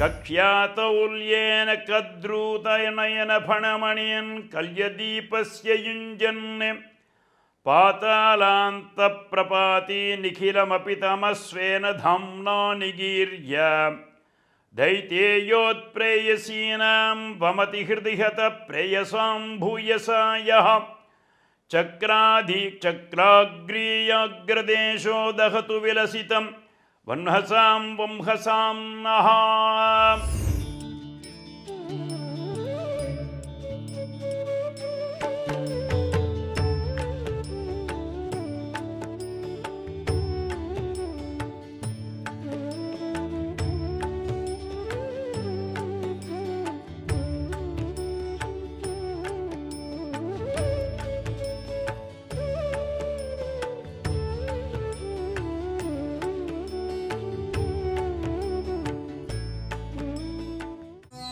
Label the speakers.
Speaker 1: కక్ష్యాతౌల్యేన కద్రూతనయన ఫణమణియన్ కల్యదీపస్య యుంజన్ పాతాళాంతప్రపాతి నిఖిలమపి తమస్వేన ధమ్నా నిగీర్య దైతేయోత్ప్రేయసీనాం వమతి హృదిహత ప్రేయసాం భూయసాయ చక్రాధి చక్రాగ్రీయాగ్రదేశో దహతు విలసితం వన్హసాం
Speaker 2: వంహసాం నహా